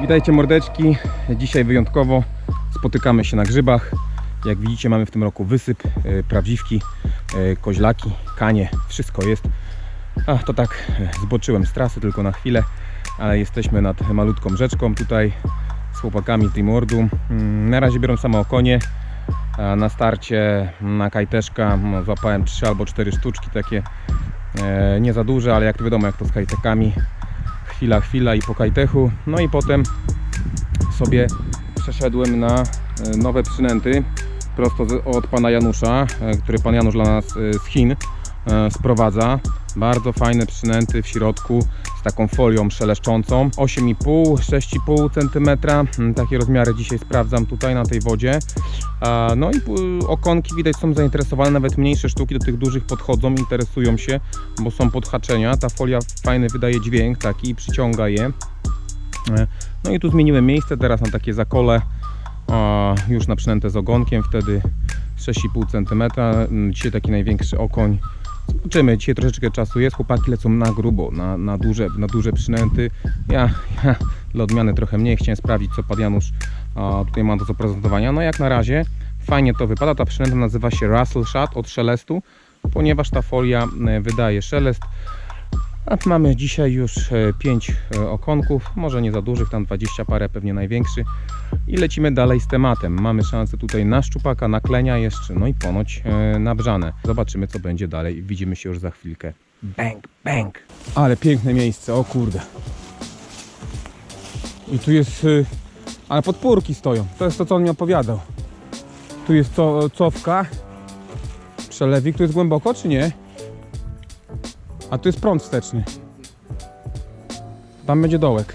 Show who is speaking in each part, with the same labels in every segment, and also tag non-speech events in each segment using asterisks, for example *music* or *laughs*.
Speaker 1: Witajcie mordeczki. Dzisiaj wyjątkowo spotykamy się na grzybach. Jak widzicie mamy w tym roku wysyp, e, prawdziwki, e, koźlaki, kanie, wszystko jest. A to tak e, zboczyłem z trasy tylko na chwilę, ale jesteśmy nad malutką rzeczką tutaj z chłopakami z Mordu. Mm, Na razie biorą same okonie. Na starcie na kajteszka no, złapałem 3 albo 4 sztuczki takie nie za duże, ale jak to wiadomo jak to z kajtekami chwila, chwila i po kajtechu. No i potem sobie przeszedłem na e, nowe przynęty prosto od pana Janusza, e, który pan Janusz dla nas e, z Chin e, sprowadza. Bardzo fajne przynęty w środku z taką folią szeleszczącą. 8,5, 6,5 cm. Mm, Takie rozmiary dzisiaj sprawdzam tutaj na tej wodzie. No i okonki widać są zainteresowane, nawet mniejsze sztuki do tych dużych podchodzą, interesują się, bo są podhaczenia. Ta folia fajny wydaje dźwięk taki i przyciąga je. E, No i tu zmieniłem miejsce teraz na takie zakole, już na przynętę z ogonkiem, wtedy 6,5 cm. Mm, Dzisiaj taki największy okoń. Zobaczymy, dzisiaj troszeczkę czasu jest, chłopaki lecą na grubo, na, na, duże, na duże przynęty. Ja, ja dla odmiany trochę mniej chciałem sprawdzić, co pan Janusz a, tutaj ma do zaprezentowania. No jak na razie fajnie to wypada, ta przynęta nazywa się Russell Shot od szelestu, ponieważ ta folia e, wydaje szelest. Mamy dzisiaj już 5 okonków, może nie za dużych, tam 20 parę, pewnie największy. I lecimy dalej z tematem. Mamy szansę tutaj na szczupaka, na klenia jeszcze, no i ponoć e, na brzane. Zobaczymy co będzie dalej. Widzimy się już za chwilkę. Bang, bang. Ale piękne miejsce, o kurde. I tu jest, ale podpórki stoją. To jest to co on mi opowiadał. Tu jest co, cofka, przelewik. Tu jest głęboko czy nie? A tu jest prąd wsteczny. Tam będzie dołek.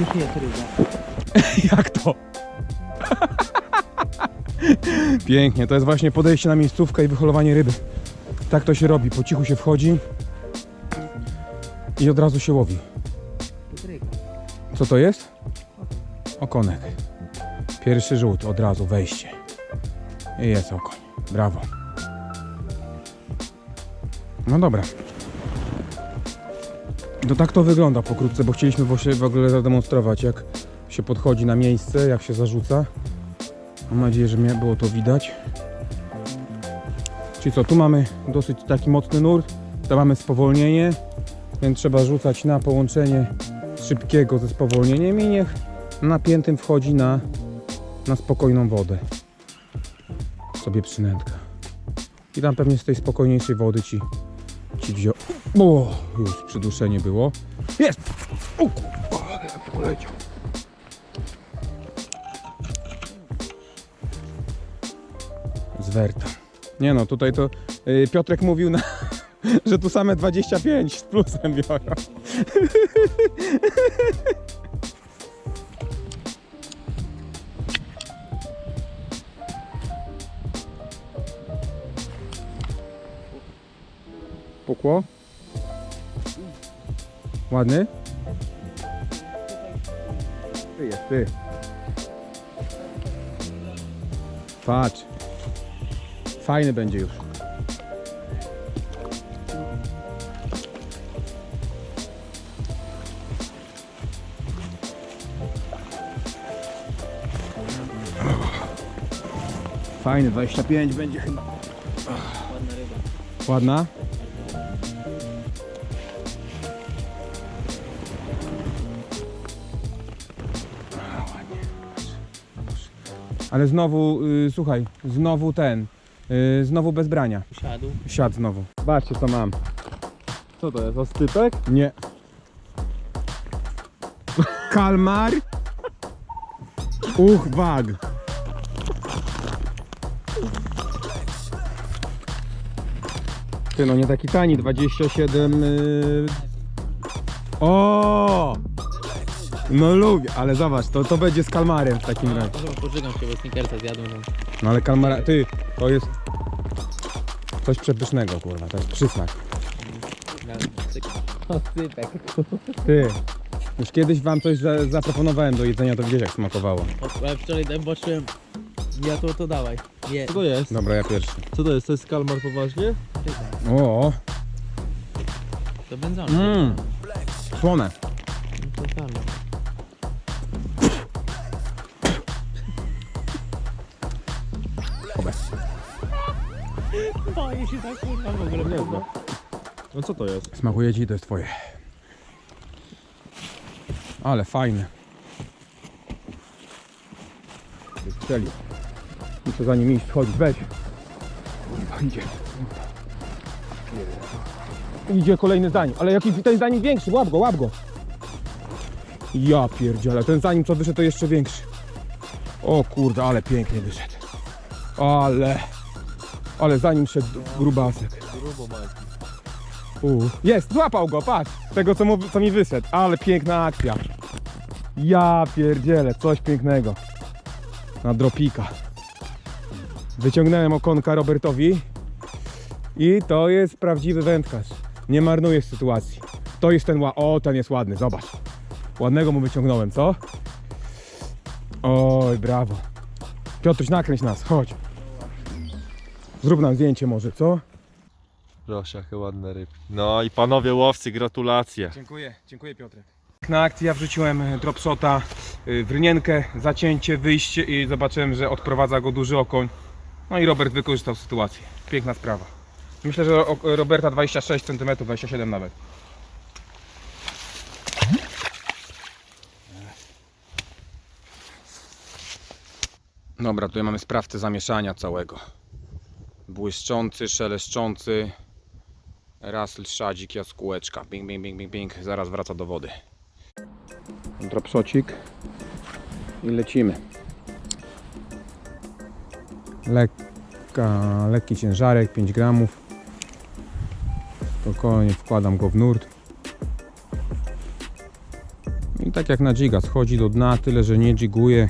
Speaker 2: Już jest ryba.
Speaker 1: Jak to? *laughs* Pięknie, to jest właśnie podejście na miejscówkę i wyholowanie ryby. Tak to się robi, po cichu się wchodzi i od razu się łowi. Co to jest? Okonek. Pierwszy rzut, od razu wejście. I jest okoń. Brawo. No dobra. To tak to wygląda pokrótce, bo chcieliśmy właśnie w ogóle zademonstrować, jak się podchodzi na miejsce, jak się zarzuca. Mam nadzieję, że mnie było to widać. Czyli co, tu mamy dosyć taki mocny nurt, tu mamy spowolnienie, więc trzeba rzucać na połączenie szybkiego ze spowolnieniem i niech napiętym wchodzi na, na spokojną wodę. Sobie przynętka. I tam pewnie z tej spokojniejszej wody ci, ci wziął. O, już przyduszenie było. Jest! O, poleciał. Z werta. Nie no, tutaj to y, Piotrek mówił, na, *laughs* że tu same 25 z plusem biorą. *laughs* Ładny? Ty jest, ty. Patrz. Fajny będzie już. Fajny, 25 będzie chyba.
Speaker 2: Ładna ryba.
Speaker 1: Ładna? Ale znowu, y, słuchaj, znowu ten, y, znowu bez brania.
Speaker 2: Siadł.
Speaker 1: Siad znowu. Zobaczcie co mam.
Speaker 3: Co to jest? Ostypek?
Speaker 1: Nie. *laughs* Kalmar. Uch, wag. Ty no nie taki tani, 27. Yy... O! No lubię, ale zobacz, to, to będzie z kalmarem w takim razie.
Speaker 2: Może pożygam się, bo snickersa zjadłem. No.
Speaker 1: No ale kalmara, ty, to jest coś przepysznego, kurwa, to jest przysmak. *laughs*
Speaker 2: Osypek.
Speaker 1: Ty, już kiedyś wam coś za, zaproponowałem do jedzenia, to widzisz jak smakowało.
Speaker 2: Ja wczoraj dęboczyłem. Ja to, to dawaj. Nie.
Speaker 3: Co to jest?
Speaker 1: Dobra, ja pierwszy.
Speaker 3: Co to jest? To jest kalmar poważnie?
Speaker 1: O,
Speaker 2: To wędzone.
Speaker 1: Mmm, słone.
Speaker 2: To. Boję się tak kurwa w ogóle.
Speaker 3: No co to jest?
Speaker 1: Smakuje ci, to jest twoje. Ale fajne. Strzelił. Muszę za nim iść, wchodzić, weź. Kurwa, idzie. Idzie kolejny zanim, ale jaki ten zanim większy, łap go, łap go. Ja pierdzielę, ten zanim co wyszedł to jeszcze większy. O kurde, ale pięknie wyszedł. Ale, ale zanim szedł grubasek. U, jest, złapał go, patrz. Tego co, mu, co mi wyszedł. Ale piękna akcja. Ja pierdzielę, coś pięknego. Na dropika. Wyciągnąłem okonka Robertowi. I to jest prawdziwy wędkarz. Nie marnujesz sytuacji. To jest ten ła... O, ten jest ładny, zobacz. Ładnego mu wyciągnąłem, co? Oj, brawo. Piotruś, nakręć nas, chodź. Zrób nam zdjęcie może, co?
Speaker 3: Proszę, jakie ładne rybki. No i panowie łowcy, gratulacje.
Speaker 1: Dziękuję, dziękuję Piotrek. Na akcji ja wrzuciłem e, dropshota y, w rynienkę, zacięcie, wyjście i zobaczyłem, że odprowadza go duży okoń. No i Robert wykorzystał sytuację. Piękna sprawa. Myślę, że Roberta 26 cm, 27 nawet. Dobra, tutaj mamy sprawcę zamieszania całego. Błyszczący, szeleszczący, Raz szadzik, jaskółeczka. Bing, bing, bing, bing, bing. Zaraz wraca do wody. Dropshocik. I lecimy. Lekka, lekki ciężarek, 5 gramów. Spokojnie wkładam go w nurt. I tak jak na dziga, schodzi do dna, tyle że nie dziguje.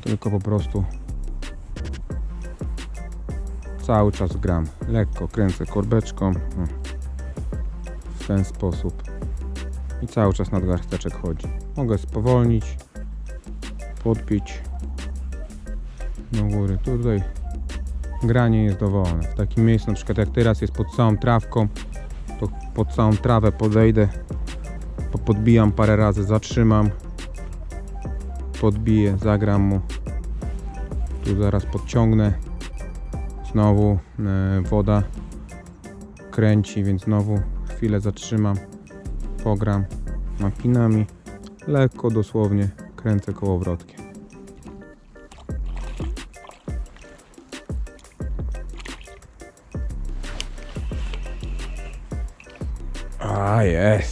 Speaker 1: Tylko po prostu cały czas gram. Lekko kręcę korbeczką. o, W ten sposób. I cały czas nadgarsteczek chodzi. Mogę spowolnić, podpić do góry. Tutaj granie jest dowolne. W takim miejscu, na przykład jak teraz jest pod całą trawką, to pod całą trawę podejdę, po- podbijam parę razy, zatrzymam, podbiję, zagram mu. Tu zaraz podciągnę znowu e, woda kręci, więc znowu chwilę zatrzymam, pogram mapinami, lekko dosłownie kręcę kołowrotkiem. A jest.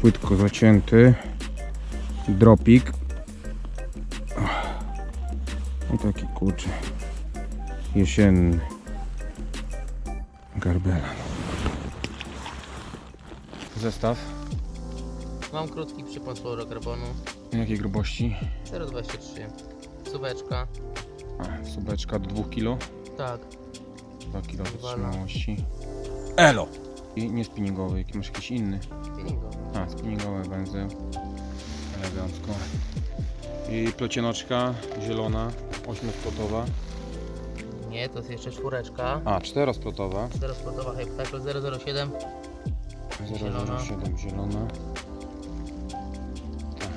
Speaker 1: Płytko zacięty. Dropik. I taki kurczę jesienny. Garbela. Zestaw.
Speaker 2: Mam krótki przypon fluorokarbonu.
Speaker 1: jakiej grubości?
Speaker 2: 0,23. Suweczka.
Speaker 1: A, subeczka do 2 kg
Speaker 2: Tak.
Speaker 1: 2 kg wytrzymałości. elo i nie spinningowy, jaki masz jakiś inny
Speaker 2: Spinningo.
Speaker 1: A, spinningowy węzeł. Elegancko. I plecienoczka zielona, 8-splotowa.
Speaker 2: Nie, to jest jeszcze czwóreczka.
Speaker 1: A, 4-splotowa.
Speaker 2: 4-spotowa Heptacle 007. Zielona.
Speaker 1: 007 zielona. Tak,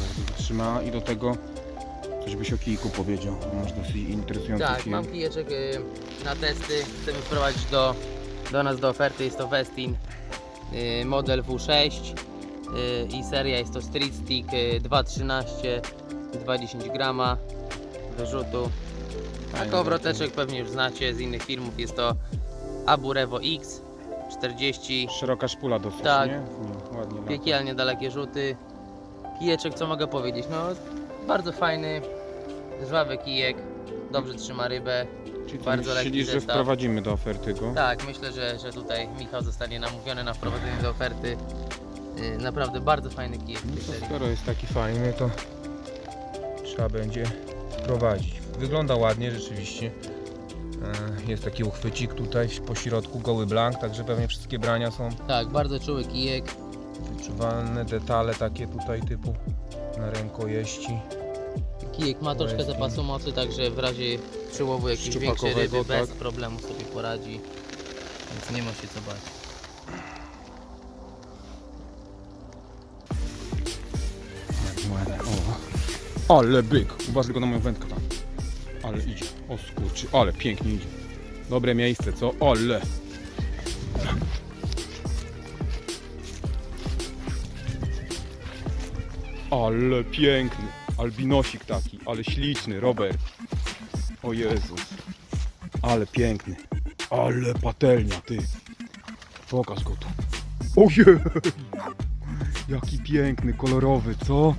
Speaker 1: bardzo wytrzymała i do tego coś byś o kijku powiedział. Masz dosyć interesujący
Speaker 2: Tak,
Speaker 1: film.
Speaker 2: mam kijeczek y, na testy. Chcemy wprowadzić do, do nas do oferty. Jest to Westin y, model W6 y, i seria jest to Street Stick y, 2.13 2,10 grama wyrzutu. A
Speaker 1: Fajny
Speaker 2: kołowroteczek pewnie już znacie z innych filmów. Jest to Aburevo X 40
Speaker 1: Szeroka szpula dosyć,
Speaker 2: Tak.
Speaker 1: nie? Nie, Ładnie
Speaker 2: piekielnie dalekie rzuty. Kijeczek, co mogę powiedzieć? No, bardzo fajny, żwawy kijek, dobrze trzyma rybę.
Speaker 1: Czyli
Speaker 2: bardzo lekki
Speaker 1: że
Speaker 2: zestaw.
Speaker 1: wprowadzimy do oferty go.
Speaker 2: Tak, myślę, że, że tutaj Michał zostanie namówiony na wprowadzenie do oferty. Yy, Naprawdę bardzo fajny kijek w
Speaker 1: No
Speaker 2: tej serii.
Speaker 1: skoro jest taki fajny, to trzeba będzie prowadzić. Wygląda ładnie rzeczywiście. E, Jest taki uchwycik tutaj po środku, goły blank, także pewnie wszystkie brania są
Speaker 2: Tak, bardzo czuły kijek.
Speaker 1: Wyczuwalne detale takie tutaj typu na rękojeści.
Speaker 2: Kijek ma troszkę zapasu mocy, także w razie przyłowu jakiejś większej ryby
Speaker 1: Szczupakowego,
Speaker 2: bez
Speaker 1: tak.
Speaker 2: problemu sobie poradzi. Więc nie ma się co bać.
Speaker 1: O. Ale byk. Uważaj tylko na moją wędkę tam. Ale idzie. O skurczy. Ale pięknie idzie. Dobre miejsce, co? Ale. Ale piękny. Albinosik taki. Ale śliczny, Robert. O Jezus. Ale piękny. Ale patelnia, ty. Pokaż go tu. Ojej. Jaki piękny, kolorowy, co?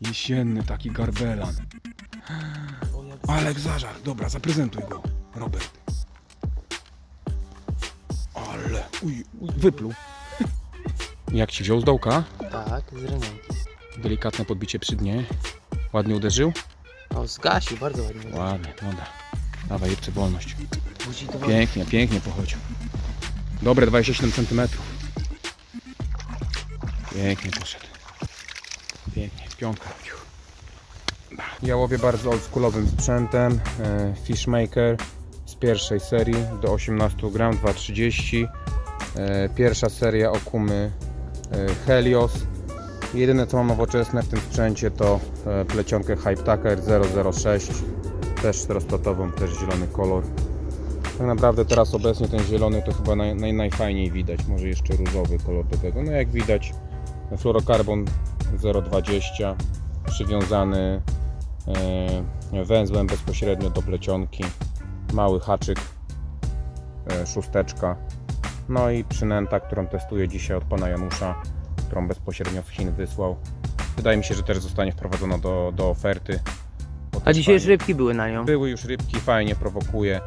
Speaker 1: Jesienny taki garbelan. Alek zażar. Dobra, zaprezentuj go, Robert. Ale, uj, uj, wypluł. Jak ci wziął z dołka?
Speaker 2: Tak, z rynki.
Speaker 1: Delikatne podbicie przy dnie. Ładnie uderzył?
Speaker 2: O, zgasił, bardzo ładnie.
Speaker 1: Ładnie, dobra. Dawaj, jeszcze wolność. Pięknie, pięknie pochodził. Dobre 27 cm. Pięknie poszedł. Pięknie, piątka. Ja łowię bardzo oldschoolowym sprzętem. e, Fishmaker z pierwszej serii do 18 gram 230. E, Pierwsza seria okumy e, Helios. Jedyne co mam nowoczesne w tym sprzęcie to e, plecionkę Hype Tucker 006. Też czterosplatową, też zielony kolor. Tak naprawdę teraz obecnie ten zielony to chyba naj, naj, najfajniej widać. Może jeszcze różowy kolor do tego. No jak widać fluorokarbon 0,20 przywiązany e, węzłem bezpośrednio do plecionki. Mały haczyk, e, szósteczka. No i przynęta, którą testuję dzisiaj od pana Janusza, którą bezpośrednio z Chin wysłał. Wydaje mi się, że też zostanie wprowadzona do, do oferty.
Speaker 2: A dzisiaj już rybki były na nią.
Speaker 1: były już rybki, fajnie prowokuje.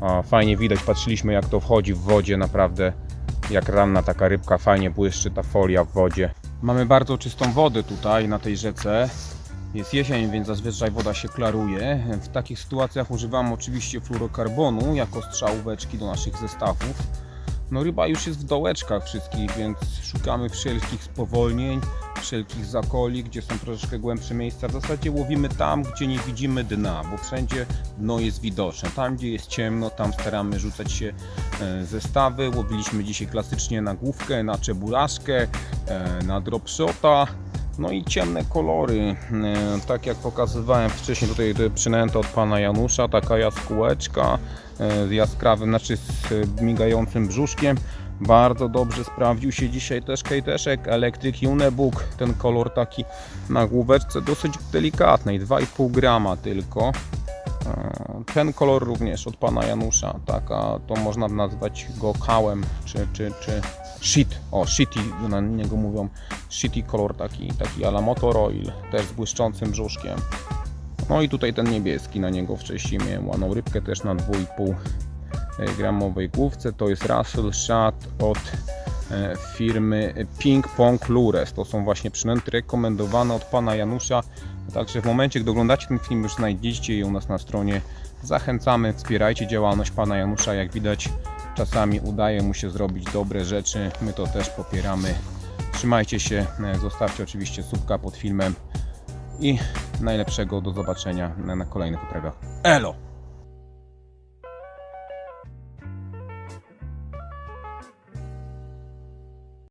Speaker 1: A, fajnie widać, patrzyliśmy jak to wchodzi w wodzie, naprawdę jak ranna taka rybka, fajnie błyszczy ta folia w wodzie. Mamy bardzo czystą wodę tutaj na tej rzece. Jest jesień, więc zazwyczaj woda się klaruje. W takich sytuacjach używamy oczywiście fluorokarbonu jako strzałóweczki do naszych zestawów. No ryba już jest w dołeczkach wszystkich, więc szukamy wszelkich spowolnień, wszelkich zakoli, gdzie są troszeczkę głębsze miejsca. W zasadzie łowimy tam, gdzie nie widzimy dna, bo wszędzie dno jest widoczne. Tam, gdzie jest ciemno, tam staramy rzucać się e, zestawy. Łowiliśmy dzisiaj klasycznie na główkę, na czebulaszkę, e, na dropshota. No i ciemne kolory, e, tak jak pokazywałem wcześniej, tutaj przynęta od pana Janusza, taka jaskółeczka z jaskrawym, znaczy z e, migającym brzuszkiem. Bardzo dobrze sprawdził się dzisiaj też kejteszek Electric Unebook, ten kolor taki na główeczce dosyć delikatnej, 2,5 grama tylko. E, Ten kolor również od pana Janusza, taka to można nazwać go kałem, czy, czy, czy shit, o shitty na niego mówią, shitty kolor taki, taki ala motor oil, też z błyszczącym brzuszkiem. No i tutaj ten niebieski, na niego wcześniej miałem łaną rybkę też na 2,5 gramowej główce, to jest Russell Shad od e, firmy Ping Pong Lures. To są właśnie przynęty rekomendowane od pana Janusza. Także w momencie, gdy oglądacie ten film, już znajdziecie je u nas na stronie. Zachęcamy, wspierajcie działalność pana Janusza. Jak widać, czasami udaje mu się zrobić dobre rzeczy. My to też popieramy. Trzymajcie się, e, zostawcie oczywiście subka pod filmem i najlepszego do zobaczenia na kolejnych uprawach. Elo!